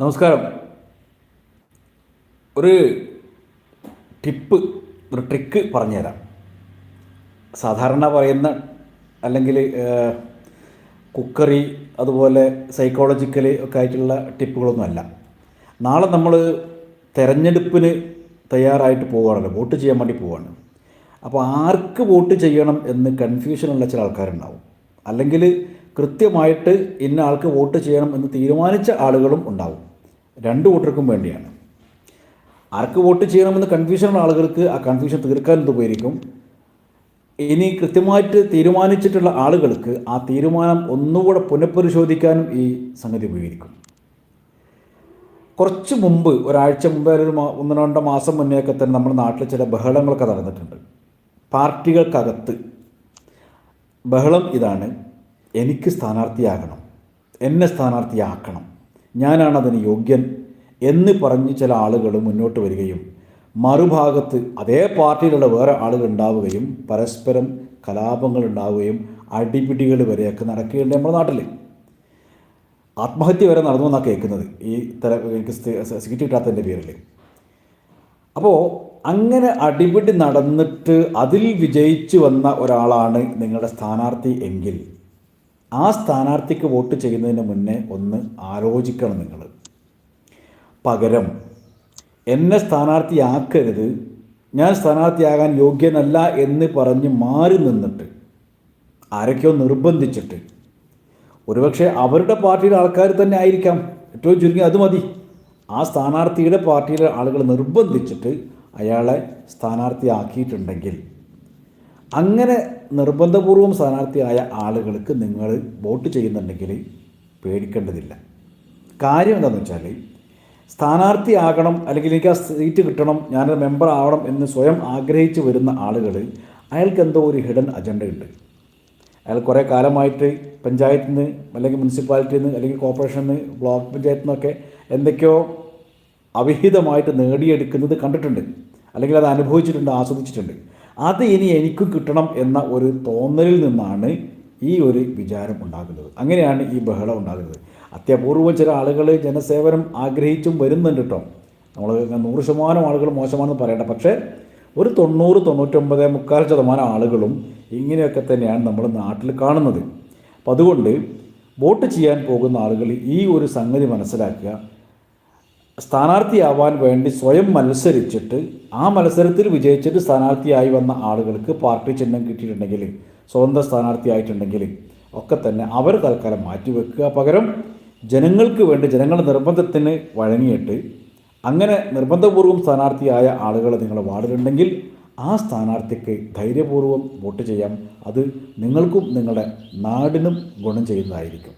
നമസ്കാരം. ഒരു ടിപ്പ് ഒരു ട്രിക്ക് പറഞ്ഞുതരാം. സാധാരണ പറയുന്ന അല്ലെങ്കിൽ കുക്കറി അതുപോലെ സൈക്കോളജിക്കലി ഒക്കെ ആയിട്ടുള്ള ടിപ്പുകളൊന്നുമല്ല നാളെ നമ്മൾ തെരഞ്ഞെടുപ്പിന് തയ്യാറായിട്ട് പോവുകയാണല്ലോ വോട്ട് ചെയ്യാൻ വേണ്ടി പോവുകയാണ്. അപ്പോൾ ആർക്ക് വോട്ട് ചെയ്യണം എന്ന് കൺഫ്യൂഷനുള്ള ചില ആൾക്കാരുണ്ടാവും. അല്ലെങ്കിൽ കൃത്യമായിട്ട് ഇന്ന ആൾക്ക് വോട്ട് ചെയ്യണം എന്ന് തീരുമാനിച്ച ആളുകളും ഉണ്ടാവും. രണ്ട് വോട്ടർക്കും വേണ്ടിയാണ്. ആർക്ക് വോട്ട് ചെയ്യണമെന്ന് കൺഫ്യൂഷനുള്ള ആളുകൾക്ക് ആ കൺഫ്യൂഷൻ തീർക്കാൻ ഉപകരിക്കും ഇനി കൃത്യമായിട്ട് തീരുമാനിച്ചിട്ടുള്ള ആളുകൾക്ക് ആ തീരുമാനം ഒന്നുകൂടെ പുനഃപരിശോധിക്കാനും ഈ സംഗതി ഉപകരിക്കും. കുറച്ച് മുമ്പ് ഒരാഴ്ച മുമ്പ് ഒരു ഒന്ന് രണ്ട് മാസം മുന്നേയൊക്കെ തന്നെ നമ്മുടെ നാട്ടിൽ ചില ബഹളങ്ങളൊക്കെ നടന്നിട്ടുണ്ട്. പാർട്ടികൾക്കകത്ത് ബഹളം ഇതാണ്. എനിക്ക് സ്ഥാനാർത്ഥിയാകണം. എന്നെ സ്ഥാനാർത്ഥിയാക്കണം. ഞാനാണ് അതിന് യോഗ്യൻ എന്ന് പറഞ്ഞ് ചില ആളുകൾ മുന്നോട്ട് വരികയും മറുഭാഗത്ത് അതേ പാർട്ടിയിലുള്ള വേറെ ആളുകൾ ഉണ്ടാവുകയും പരസ്പരം കലാപങ്ങൾ ഉണ്ടാവുകയും അടിപിടികൾ വരെയൊക്കെ നടക്കുകയുണ്ട് നമ്മുടെ നാട്ടിൽ ആത്മഹത്യ വരെ നടന്നു എന്നാണ് കേൾക്കുന്നത് ഈ തല എനിക്ക് സീറ്റ് കിട്ടാത്തതിന്റെ പേരിൽ അപ്പോൾ അങ്ങനെ അടിപിടി നടന്നിട്ട് അതിൽ വിജയിച്ചു വന്ന ഒരാളാണ് നിങ്ങളുടെ സ്ഥാനാർത്ഥി എങ്കിൽ ആ സ്ഥാനാർത്ഥിക്ക് വോട്ട് ചെയ്യുന്നതിന് മുന്നേ ഒന്ന് ആലോചിക്കണം നിങ്ങൾ. പകരം എന്നെ സ്ഥാനാർത്ഥിയാക്കരുത് ഞാൻ സ്ഥാനാർത്ഥിയാകാൻ യോഗ്യനല്ല എന്ന് പറഞ്ഞ് മാറി നിന്നിട്ട് ആരൊക്കെയോ നിർബന്ധിച്ചിട്ട്. ഒരുപക്ഷെ അവരുടെ പാർട്ടിയുടെ ആൾക്കാർ തന്നെ ആയിരിക്കാം. ഏറ്റവും ചുരുങ്ങി അത് മതി. ആ സ്ഥാനാർത്ഥിയുടെ പാർട്ടിയിലെ ആളുകൾ നിർബന്ധിച്ചിട്ട് അയാളെ സ്ഥാനാർത്ഥിയാക്കിയിട്ടുണ്ടെങ്കിൽ. അങ്ങനെ നിർബന്ധപൂർവം സ്ഥാനാർത്ഥിയായ ആളുകൾക്ക് നിങ്ങൾ വോട്ട് ചെയ്യുന്നുണ്ടെങ്കിൽ പേടിക്കേണ്ടതില്ല. കാര്യം എന്താണെന്ന് വെച്ചാൽ സ്ഥാനാർത്ഥി ആകണം അല്ലെങ്കിൽ എനിക്ക് ആ സീറ്റ് കിട്ടണം ഞാനൊരു മെമ്പർ ആവണം എന്ന് സ്വയം ആഗ്രഹിച്ച് വരുന്ന ആളുകൾ അയാൾക്ക് എന്തോ ഒരു ഹിഡൻ അജണ്ട ഉണ്ട്. അയാൾ കുറേ കാലമായിട്ട് പഞ്ചായത്തിൽ നിന്ന് അല്ലെങ്കിൽ മുനിസിപ്പാലിറ്റിയിൽ നിന്ന് അല്ലെങ്കിൽ കോർപ്പറേഷനിൽ നിന്ന് ബ്ലോക്ക് പഞ്ചായത്തിൽ നിന്നൊക്കെ എന്തൊക്കെയോ അവിഹിതമായിട്ട് നേടിയെടുക്കുന്നത് കണ്ടിട്ടുണ്ട്. അല്ലെങ്കിൽ അത് അനുഭവിച്ചിട്ടുണ്ട് ആസ്വദിച്ചിട്ടുണ്ട്. അത് ഇനി എനിക്കും കിട്ടണം എന്ന ഒരു തോന്നലിൽ നിന്നാണ് ഈ ഒരു വിചാരം ഉണ്ടാകുന്നത്. അങ്ങനെയാണ് ഈ ബഹളം ഉണ്ടാകുന്നത്. അത്യപൂർവം ചില ആളുകൾ ജനസേവനം ആഗ്രഹിച്ചും വരുന്നുണ്ട് കേട്ടോ. നമ്മൾ നൂറ് ശതമാനം ആളുകൾ മോശമാണെന്ന് പറയട്ടെ പക്ഷേ ഒരു തൊണ്ണൂറ് തൊണ്ണൂറ്റൊമ്പത് മുക്കാൽ ശതമാനം ആളുകളും ഇങ്ങനെയൊക്കെ തന്നെയാണ് നമ്മൾ നാട്ടിൽ കാണുന്നത്. അപ്പം അതുകൊണ്ട് വോട്ട് ചെയ്യാൻ പോകുന്ന ആളുകൾ ഈ ഒരു സംഗതി മനസ്സിലാക്കുക. സ്ഥാനാർത്ഥിയാവാൻ വേണ്ടി സ്വയം മത്സരിച്ചിട്ട് ആ മത്സരത്തിൽ വിജയിച്ചിട്ട് സ്ഥാനാർത്ഥിയായി വന്ന ആളുകൾക്ക് പാർട്ടി ചിഹ്നം കിട്ടിയിട്ടുണ്ടെങ്കിൽ സ്വന്തം സ്ഥാനാർത്ഥിയായിട്ടുണ്ടെങ്കിൽ ഒക്കെ തന്നെ അവർ തൽക്കാലം മാറ്റിവെക്കുക. പകരം ജനങ്ങൾക്ക് വേണ്ടി ജനങ്ങളുടെ നിർബന്ധത്തിന് വഴങ്ങിയിട്ട് അങ്ങനെ നിർബന്ധപൂർവം സ്ഥാനാർത്ഥിയായ ആളുകൾ നിങ്ങളുടെ വാർഡിലുണ്ടെങ്കിൽ ആ സ്ഥാനാർത്ഥിക്ക് ധൈര്യപൂർവം വോട്ട് ചെയ്യാം. അത് നിങ്ങൾക്കും നിങ്ങളുടെ നാടിനും ഗുണം ചെയ്യുന്നതായിരിക്കും.